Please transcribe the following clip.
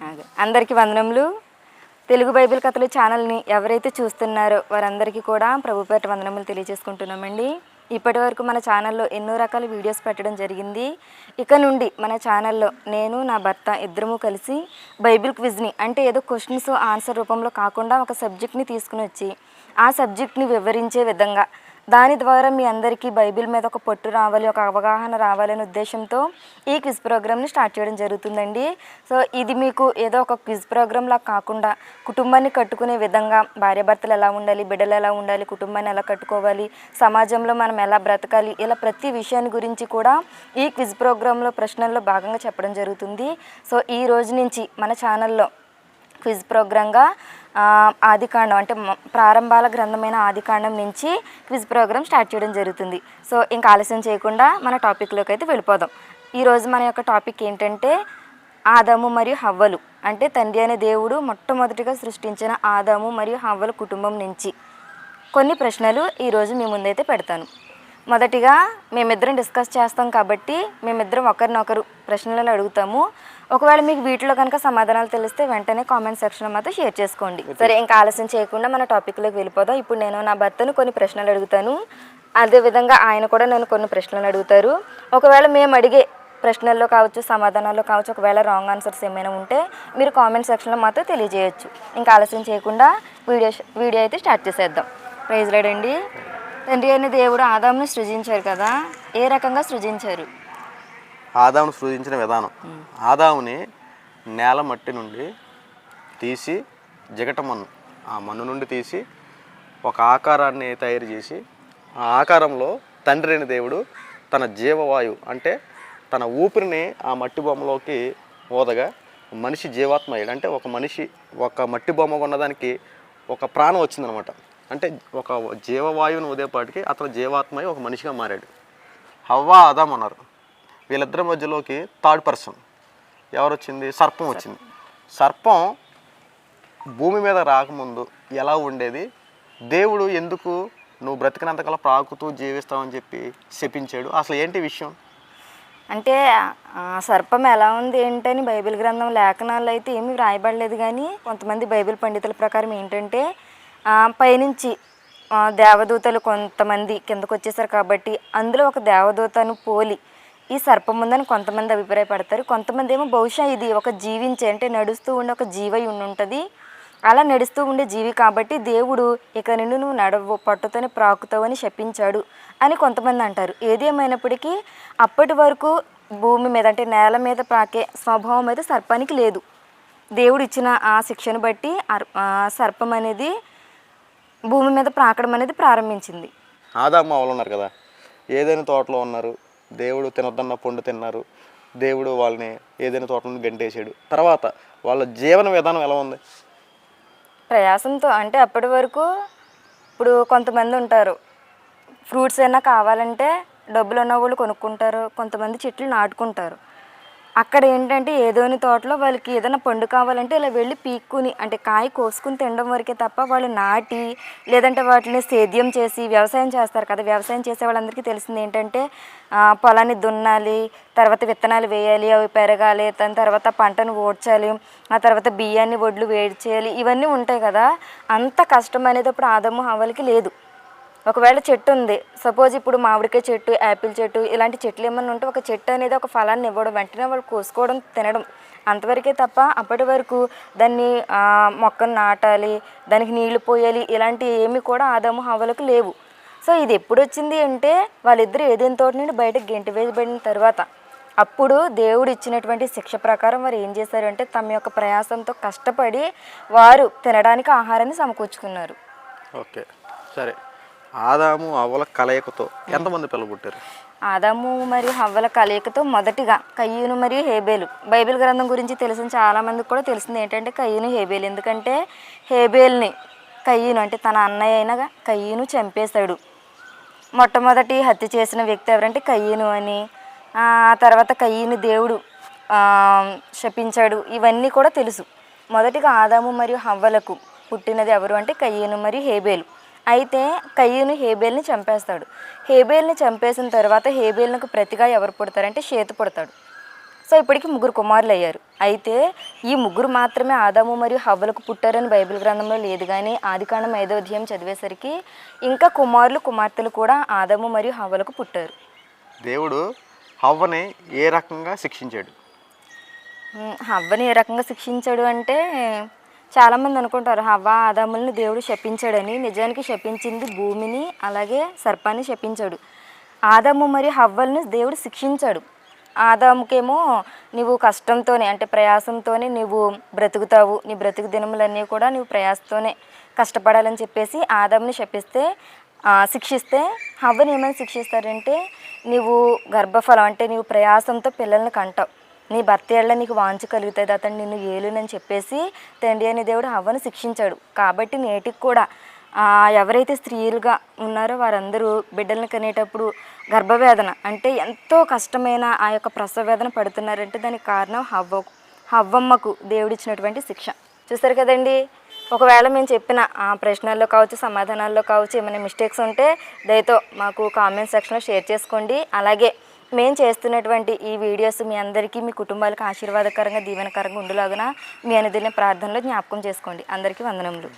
అదే. అందరికీ వందనములు. తెలుగు బైబిల్ కథలు ఛానల్ని ఎవరైతే చూస్తున్నారో వారందరికీ కూడా ప్రభుపేట వందనములు తెలియజేసుకుంటున్నామండి. ఇప్పటి వరకు మన ఛానల్లో ఎన్నో రకాల వీడియోస్ పెట్టడం జరిగింది. ఇక నుండి మన ఛానల్లో నేను నా భర్త ఇద్దరము కలిసి బైబిల్ క్విజ్ని అంటే ఏదో క్వశ్చన్స్ ఆన్సర్ రూపంలో కాకుండా ఒక సబ్జెక్ట్ని తీసుకుని వచ్చి ఆ సబ్జెక్ట్ని వివరించే విధంగా దాని ద్వారా మీ అందరికీ బైబిల్ మీద ఒక పట్టు రావాలి ఒక అవగాహన రావాలనే ఉద్దేశంతో ఈ క్విజ్ ప్రోగ్రామ్ని స్టార్ట్ చేయడం జరుగుతుందండి. సో ఇది మీకు ఏదో ఒక క్విజ్ ప్రోగ్రాంలా కాకుండా కుటుంబాన్ని కట్టుకునే విధంగా భార్యాభర్తలు ఎలా ఉండాలి బిడ్డలు ఎలా ఉండాలి కుటుంబాన్ని ఎలా కట్టుకోవాలి సమాజంలో మనం ఎలా బ్రతకాలి ఇలా ప్రతి విషయాన్ని గురించి కూడా ఈ క్విజ్ ప్రోగ్రాంలో ప్రశ్నల్లో భాగంగా చెప్పడం జరుగుతుంది. సో ఈ రోజు నుంచి మన ఛానల్లో క్విజ్ ప్రోగ్రాంగా ఆదికాండం అంటే ప్రారంభాల గ్రంథమైన ఆదికాండం నుంచి క్విజ్ ప్రోగ్రామ్ స్టార్ట్ చేయడం జరుగుతుంది. సో ఇంకా ఆలస్యం చేయకుండా మన టాపిక్లోకి అయితే వెళ్ళిపోదాం. ఈరోజు మన యొక్క టాపిక్ ఏంటంటే ఆదాము మరియు హవ్వలు. అంటే తండ్రి అనే దేవుడు మొట్టమొదటిగా సృష్టించిన ఆదాము మరియు హవ్వల కుటుంబం నుంచి. కొన్ని ప్రశ్నలు ఈరోజు మీ ముందైతే పెడతాను. మొదటిగా మేమిద్దరం డిస్కస్ చేస్తాం కాబట్టి మేమిద్దరం ఒకరినొకరు ప్రశ్నలను అడుగుతాము. ఒకవేళ మీకు వీటిలో కనుక సమాధానాలు తెలిస్తే వెంటనే కామెంట్ సెక్షన్లో మాత్రం షేర్ చేసుకోండి. సరే ఇంకా ఆలస్యం చేయకుండా మన టాపిక్లోకి వెళ్ళిపోదాం. ఇప్పుడు నేను నా భర్తను కొన్ని ప్రశ్నలు అడుగుతాను. అదేవిధంగా ఆయన కూడా నన్ను కొన్ని ప్రశ్నలు అడుగుతారు. ఒకవేళ మేము అడిగే ప్రశ్నల్లో కావచ్చు సమాధానాల్లో కావచ్చు ఒకవేళ రాంగ్ ఆన్సర్స్ ఏమైనా ఉంటే మీరు కామెంట్ సెక్షన్లో మాత్రం తెలియజేయచ్చు. ఇంకా ఆలస్యం చేయకుండా వీడియో వీడియో అయితే స్టార్ట్ చేసేద్దాం. ప్రైజ్ అండి తండ్రి అయిన దేవుడు ఆదామును సృజించారు కదా ఏ రకంగా సృజించారు? ఆదామును సృజించిన విధానం. ఆదాముని నేల మట్టి నుండి తీసి జిగట మన్ను ఆ మన్ను నుండి తీసి ఒక ఆకారాన్ని తయారు చేసి ఆ ఆకారంలో తండ్రి అయిన దేవుడు తన జీవవాయువు అంటే తన ఊపిరిని ఆ మట్టి బొమ్మలోకి ఓదగా మనిషి జీవాత్మ అయ్యాడు అంటే ఒక మనిషి ఒక మట్టి బొమ్మ ఉన్నదానికి ఒక ప్రాణం వచ్చిందనమాట. అంటే ఒక జీవవాయువుని ఉదయపాటికి అతను జీవాత్మయ్య ఒక మనిషిగా మారాడు. హవ్వా ఆదాం అన్నారు. వీళ్ళిద్దరి మధ్యలోకి థర్డ్ పర్సన్. ఎవరు వచ్చింది సర్పం వచ్చింది. సర్పం భూమి మీద రాకముందు ఎలా ఉండేది? దేవుడు ఎందుకు నువ్వు బ్రతికినంతకాలం ప్రాకుతూ జీవిస్తావని చెప్పి శపించాడు. అసలు ఏంటి విషయం? అంటే ఆ సర్పం ఎలా ఉంది ఏంటని బైబిల్ గ్రంథం లేఖనాలు అయితే ఏమీ వ్రాయబడలేదు కానీ కొంతమంది బైబిల్ పండితుల ప్రకారం ఏంటంటే పైనుంచి దేవదూతలు కొంతమంది కిందకు వచ్చేసారు కాబట్టి అందులో ఒక దేవదూతను పోలి ఈ సర్పం ఉందని కొంతమంది అభిప్రాయపడతారు. కొంతమంది ఏమో బహుశా ఇది ఒక జీవించే అంటే నడుస్తూ ఉండే ఒక జీవై ఉండి ఉంటుంది అలా నడుస్తూ ఉండే జీవి కాబట్టి దేవుడు ఇక నుండి నువ్వు నడవు పట్టుతోనే ప్రాకుతావని శపించాడు అని కొంతమంది అంటారు. ఏది ఏమైనప్పటికీ అప్పటి వరకు భూమి మీద అంటే నేల మీద ప్రాకే స్వభావం అయితే సర్పానికి లేదు. దేవుడు ఇచ్చిన ఆ శిక్షను బట్టి సర్పం అనేది భూమి మీద ప్రాకడం అనేది ప్రారంభించింది. ఆదాము వాళ్ళు ఉన్నారు కదా ఏదైనా తోటలో ఉన్నారు దేవుడు తినొద్దన్న పండు తిన్నారు దేవుడు వాళ్ళని ఏదైనా తోట నుండి గంటేసాడు తర్వాత వాళ్ళ జీవన విధానం ఎలా ఉంది? ప్రయాసంతో అంటే అప్పటి వరకు ఇప్పుడు కొంతమంది ఉంటారు ఫ్రూట్స్ అయినా కావాలంటే డబ్బులు ఉన్న వాళ్ళు కొనుక్కుంటారు కొంతమంది చెట్లు నాటుకుంటారు. అక్కడ ఏంటంటే ఏదోని తోటలో వాళ్ళకి ఏదైనా పండు కావాలంటే ఇలా వెళ్ళి పీక్కుని అంటే కాయ కోసుకుని తినడం వరకే తప్ప వాళ్ళు నాటి లేదంటే వాటిని సేద్యం చేసి వ్యవసాయం చేస్తారు కదా వ్యవసాయం చేసే వాళ్ళందరికీ తెలిసింది ఏంటంటే పొలాన్ని దున్నాలి తర్వాత విత్తనాలు వేయాలి అవి పెరగాలి దాని తర్వాత పంటను ఓడ్చాలి ఆ తర్వాత బియ్యాన్ని వడ్లు వేడి చేయాలి ఇవన్నీ ఉంటాయి కదా. అంత కష్టం అనేది అప్పుడు ఆదము హవలకి లేదు. ఒకవేళ చెట్టు ఉంది సపోజ్ ఇప్పుడు మామిడికాయ చెట్టు యాపిల్ చెట్టు ఇలాంటి చెట్లు ఏమన్నా ఉంటే ఒక చెట్టు అనేది ఒక ఫలాన్ని ఇవ్వడం వెంటనే వాళ్ళు కోసుకోవడం తినడం. అంతవరకే తప్ప అప్పటి వరకు దాన్ని మొక్కను నాటాలి దానికి నీళ్ళు పోయాలి ఇలాంటి ఏమి కూడా ఆదాము హవలకు లేవు. సో ఇది ఎప్పుడు వచ్చింది అంటే వాళ్ళిద్దరు ఏదైనా తోట నుండి బయటకు గెంటి వేయబడిన తర్వాత. అప్పుడు దేవుడు ఇచ్చినటువంటి శిక్ష ప్రకారం వారు ఏం చేశారంటే తమ యొక్క ప్రయాసంతో కష్టపడి వారు తినడానికి ఆహారాన్ని సమకూర్చుకున్నారు. ఓకే. సరే. ఆదాము అవ్వల కలయికతో ఎంతమంది పిల్లలు పుట్టారు ఆదాము మరియు హవ్వల కలయికతో మొదటిగా కయ్యూను మరియు హేబేలు. బైబిల్ గ్రంథం గురించి తెలిసిన చాలా మందికి కూడా తెలిసింది ఏంటంటే కయ్యూను హేబేలు. ఎందుకంటే హేబేల్ని కయ్యూను అంటే తన అన్నయ్య అయినగా కయ్యూను చంపేశాడు. మొట్టమొదటి హత్య చేసిన వ్యక్తి ఎవరంటే కయ్యూను అని. ఆ తర్వాత కయ్యూని దేవుడు శపించాడు. ఇవన్నీ కూడా తెలుసు. మొదటిగా ఆదాము మరియు హవ్వలకు పుట్టినది ఎవరు అంటే కయ్యూను మరియు హేబేలు. అయితే కయ్యూను హేబేల్ని చంపేస్తాడు. హేబేల్ని చంపేసిన తర్వాత హేబేల్నికి ప్రతిగా ఎవరు పుడతారంటే షేతు పుడతాడు. సో ఇప్పటికి ముగ్గురు కుమారులు అయ్యారు. అయితే ఈ ముగ్గురు మాత్రమే ఆదాము మరియు హవ్వలకు పుట్టారని బైబిల్ గ్రంథంలో లేదు కానీ ఆదికాండం ఐదో అధ్యాయం చదివేసరికి ఇంకా కుమారులు కుమార్తెలు కూడా ఆదాము మరియు హవ్వలకు పుట్టారు. దేవుడు హవ్వని ఏ రకంగా శిక్షించాడు? హవ్వని ఏ రకంగా శిక్షించాడు అంటే చాలామంది అనుకుంటారు హవ్వ ఆదాములను దేవుడు శపించాడని. నిజానికి శపించింది భూమిని అలాగే సర్పాన్ని శపించాడు. ఆదాము మరియు హవ్వల్ని దేవుడు శిక్షించాడు. ఆదాముకేమో నీవు కష్టంతోనే అంటే ప్రయాసంతోనే నువ్వు బ్రతుకుతావు నీ బ్రతుకు దినములన్నీ కూడా నువ్వు ప్రయాసంతోనే కష్టపడాలని చెప్పేసి ఆదాముని శపిస్తే శిక్షిస్తే హవ్వని ఏమైనా శిక్షిస్తారంటే నువ్వు గర్భఫలం అంటే నీవు ప్రయాసంతో పిల్లల్ని కంటావు. నీ భర్త ఏళ్ళ నీకు వాంచ కలుగుతుంది. అతను నిన్ను ఏలునని చెప్పేసి తండ్రి అనే దేవుడు హవ్వను శిక్షించాడు. కాబట్టి నేటికి కూడా ఎవరైతే స్త్రీలుగా ఉన్నారో వారందరూ బిడ్డలను కనేటప్పుడు గర్భవేదన అంటే ఎంతో కష్టమైన ఆ యొక్క ప్రసవ వేదన పడుతున్నారంటే దానికి కారణం హవ్వ హవ్వమ్మకు దేవుడిచ్చినటువంటి శిక్ష. చూస్తారు కదండి? ఒకవేళ మేము చెప్పిన ఆ ప్రశ్నల్లో కావచ్చు సమాధానాల్లో కావచ్చు ఏమైనా మిస్టేక్స్ ఉంటే దయతో మాకు కామెంట్ సెక్షన్లో షేర్ చేసుకోండి. అలాగే మేము చేస్తున్నటువంటి ఈ వీడియోస్ మీ అందరికీ మీ కుటుంబాలకు ఆశీర్వాదకరంగా దీవెనకరంగా ఉండేలాగున మీ అనుదిన ప్రార్థనలో జ్ఞాపకం చేసుకోండి. అందరికీ వందనములు.